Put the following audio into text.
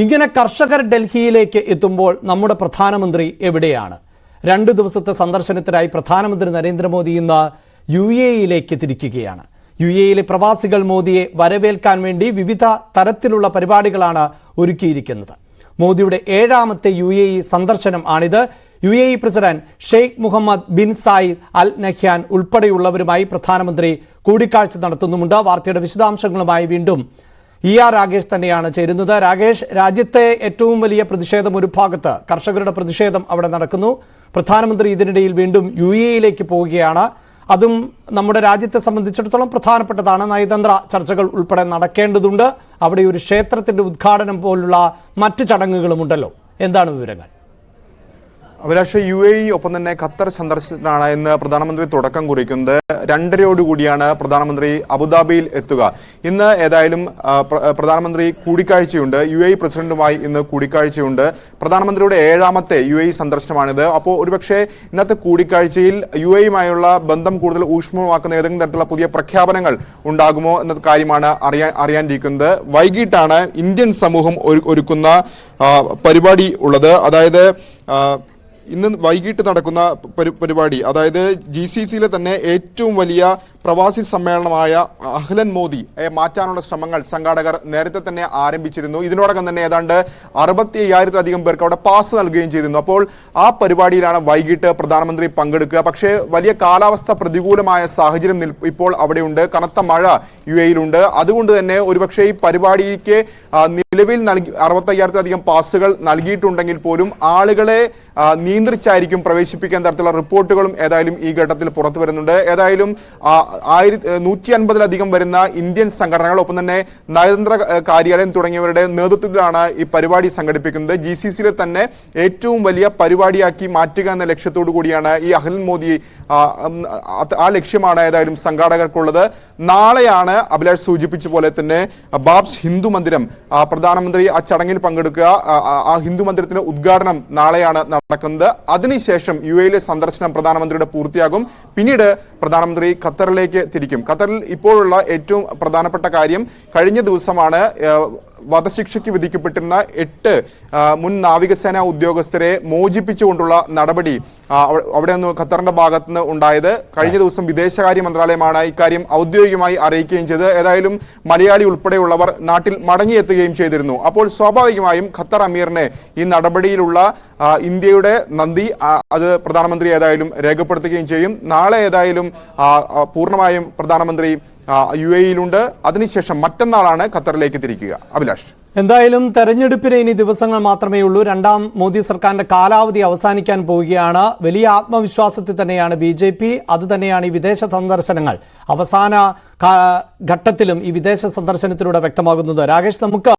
ഇങ്ങനെ കർഷകർ ഡൽഹിയിലേക്ക് എത്തുമ്പോൾ നമ്മുടെ പ്രധാനമന്ത്രി എവിടെയാണ്? രണ്ട് ദിവസത്തെ സന്ദർശനത്തിനായി പ്രധാനമന്ത്രി നരേന്ദ്രമോദി ഇന്ന് യു എ ഇയിലേക്ക് തിരിക്കുകയാണ്. യു എയിലെ പ്രവാസികൾ മോദിയെ വരവേൽക്കാൻ വേണ്ടി വിവിധ തരത്തിലുള്ള പരിപാടികളാണ് ഒരുക്കിയിരിക്കുന്നത്. മോദിയുടെ ഏഴാമത്തെ യു എ ഇ സന്ദർശനം ആണിത്. U A E president Sheikh Mohamed bin Zayed al Nahyan ഉൾപ്പെടെയുള്ളവരുമായി പ്രധാനമന്ത്രി കൂടിക്കാഴ്ച നടത്തുന്നുമുണ്ട്. വാർത്തയുടെ വിശദാംശങ്ങളുമായി വീണ്ടും ഇ ആർ രാകേഷ് തന്നെയാണ് ചേരുന്നത്. രാകേഷ് രാജ്യത്തെ ഏറ്റവും വലിയ പ്രതിഷേധം ഒരു ഭാഗത്ത് കർഷകരുടെ പ്രതിഷേധം അവിടെ നടക്കുന്നു. പ്രധാനമന്ത്രി ഇതിനിടയിൽ വീണ്ടും യു എയിലേക്ക് പോവുകയാണ്. അതും നമ്മുടെ രാജ്യത്തെ സംബന്ധിച്ചിടത്തോളം പ്രധാനപ്പെട്ടതാണ്. നയതന്ത്ര ചർച്ചകൾ ഉൾപ്പെടെ നടക്കേണ്ടതുണ്ട്. അവിടെ ഒരു ക്ഷേത്രത്തിന്റെ ഉദ്ഘാടനം പോലുള്ള മറ്റു ചടങ്ങുകളുമുണ്ടല്ലോ. എന്താണ് വിവരങ്ങൾ? അഭിലാഷ് യു എ ഇ ഒപ്പം തന്നെ ഖത്തർ സന്ദർശനത്തിനാണ് ഇന്ന് പ്രധാനമന്ത്രി തുടക്കം കുറിക്കുന്നത്. രണ്ടരയോടുകൂടിയാണ് പ്രധാനമന്ത്രി അബുദാബിയിൽ എത്തുക. ഇന്ന് ഏതായാലും പ്രധാനമന്ത്രി കൂടിക്കാഴ്ചയുണ്ട്. യു എ ഇ പ്രസിഡന്റുമായി ഇന്ന് കൂടിക്കാഴ്ചയുണ്ട്. പ്രധാനമന്ത്രിയുടെ ഏഴാമത്തെ യു എ ഇ സന്ദർശനമാണിത്. അപ്പോൾ ഒരുപക്ഷെ ഇന്നത്തെ കൂടിക്കാഴ്ചയിൽ യു എയുമായുള്ള ബന്ധം കൂടുതൽ ഊഷ്മമാക്കുന്ന ഏതെങ്കിലും തരത്തിലുള്ള പുതിയ പ്രഖ്യാപനങ്ങൾ ഉണ്ടാകുമോ എന്ന കാര്യമാണ് അറിയാൻ അറിയാനിരിക്കുന്നത്. വൈകിട്ടാണ് ഇന്ത്യൻ സമൂഹം ഒരു- ഒരുക്കുന്ന പരിപാടി ഉള്ളത്. അതായത് ഇന്ന് വൈകിട്ട് നടക്കുന്ന പരിപാടി അതായത് ജി സി സിയിലെ തന്നെ ഏറ്റവും വലിയ പ്രവാസി സമ്മേളനമായ അഹ്ലൻ മോദി മാറ്റാനുള്ള ശ്രമങ്ങൾ സംഘാടകർ നേരത്തെ തന്നെ ആരംഭിച്ചിരുന്നു. ഇതിനോടകം തന്നെ ഏതാണ്ട് അറുപത്തി അയ്യായിരത്തിലധികം പേർക്ക് അവിടെ പാസ് നൽകുകയും ചെയ്തിരുന്നു. അപ്പോൾ ആ പരിപാടിയിലാണ് വൈകിട്ട് പ്രധാനമന്ത്രി പങ്കെടുക്കുക. പക്ഷേ വലിയ കാലാവസ്ഥ പ്രതികൂലമായ സാഹചര്യം ഇപ്പോൾ അവിടെയുണ്ട്. കനത്ത മഴ യു എയിലുണ്ട് അതുകൊണ്ട് തന്നെ ഒരുപക്ഷെ ഈ പരിപാടിക്ക് നിലവിൽ നൽകി അറുപത്തയ്യായിരത്തിലധികം പാസുകൾ നൽകിയിട്ടുണ്ടെങ്കിൽ പോലും ആളുകളെ ആ, നിയന്ത്രിച്ചായിരിക്കും പ്രവേശിപ്പിക്കാൻ തരത്തിലുള്ള റിപ്പോർട്ടുകളും ഏതായാലും ഈ ഘട്ടത്തിൽ പുറത്തു വരുന്നുണ്ട്. ഏതായാലും ആയിരത്തി നൂറ്റി അൻപതിലധികം വരുന്ന ഇന്ത്യൻ സംഘടനകൾ ഒപ്പം തന്നെ നയതന്ത്ര കാര്യാലയം തുടങ്ങിയവരുടെ നേതൃത്വത്തിലാണ് ഈ പരിപാടി സംഘടിപ്പിക്കുന്നത്. ജി സി സിയിലെ തന്നെ ഏറ്റവും വലിയ പരിപാടിയാക്കി മാറ്റുക എന്ന ലക്ഷ്യത്തോടു കൂടിയാണ് ഈ അഹ്ലൻ മോദി ആ, ലക്ഷ്യമാണ് ഏതായാലും സംഘാടകർക്കുള്ളത്. നാളെയാണ് അഭിലാഷ് സൂചിപ്പിച്ച പോലെ തന്നെ ബാബ്സ് ഹിന്ദു മന്ദിരം പ്രധാനമന്ത്രി ആ ചടങ്ങിൽ പങ്കെടുക്കുക. ആ ഹിന്ദു മന്ദിരത്തിന്റെ ഉദ്ഘാടനം നാളെയാണ് നടക്കുന്നത്. അതിനുശേഷം യു എയിലെ സന്ദർശനം പ്രധാനമന്ത്രിയുടെ പൂർത്തിയാകും. പിന്നീട് പ്രധാനമന്ത്രി ഖത്തറിലേക്ക് തിരിക്കും. ഖത്തറിൽ ഇപ്പോഴുള്ള ഏറ്റവും പ്രധാനപ്പെട്ട കാര്യം കഴിഞ്ഞ ദിവസമാണ് വധശിക്ഷയ്ക്ക് വിധിക്കപ്പെട്ടിരുന്ന എട്ട് മുൻ നാവികസേന ഉദ്യോഗസ്ഥരെ മോചിപ്പിച്ചുകൊണ്ടുള്ള നടപടി അവിടെ നിന്ന് ഖത്തറിന്റെ ഭാഗത്ത് നിന്ന് ഉണ്ടായത്. കഴിഞ്ഞ ദിവസം വിദേശകാര്യ മന്ത്രാലയമാണ് ഇക്കാര്യം ഔദ്യോഗികമായി അറിയിക്കുകയും ചെയ്തത്. ഏതായാലും മലയാളി ഉൾപ്പെടെയുള്ളവർ നാട്ടിൽ മടങ്ങിയെത്തുകയും ചെയ്തിരുന്നു. അപ്പോൾ സ്വാഭാവികമായും ഖത്തർ അമീറിനെ ഈ നടപടിയിലുള്ള ഇന്ത്യയുടെ നന്ദി അത് പ്രധാനമന്ത്രി ഏതായാലും രേഖപ്പെടുത്തുകയും ചെയ്യും. നാളെ ഏതായാലും പൂർണമായും പ്രധാനമന്ത്രി യു എയിലുണ്ട് അതിനുശേഷം മറ്റന്നാളാണ് ഖത്തറിലേക്ക് തിരിക്കുക അഭിലാഷ്. എന്തായാലും തെരഞ്ഞെടുപ്പിന് ഇനി ദിവസങ്ങൾ മാത്രമേ ഉള്ളൂ. രണ്ടാം മോദി സർക്കാരിന്റെ കാലാവധി അവസാനിക്കാൻ പോവുകയാണ്. വലിയ ആത്മവിശ്വാസത്തിൽ തന്നെയാണ് ബി ജെ പി. അത് തന്നെയാണ് ഈ വിദേശ സന്ദർശനങ്ങൾ. അവസാന ഘട്ടത്തിലും ഈ വിദേശ സന്ദർശനത്തിലൂടെ വ്യക്തമാകുന്നത്. രാകേഷ് നമുക്ക്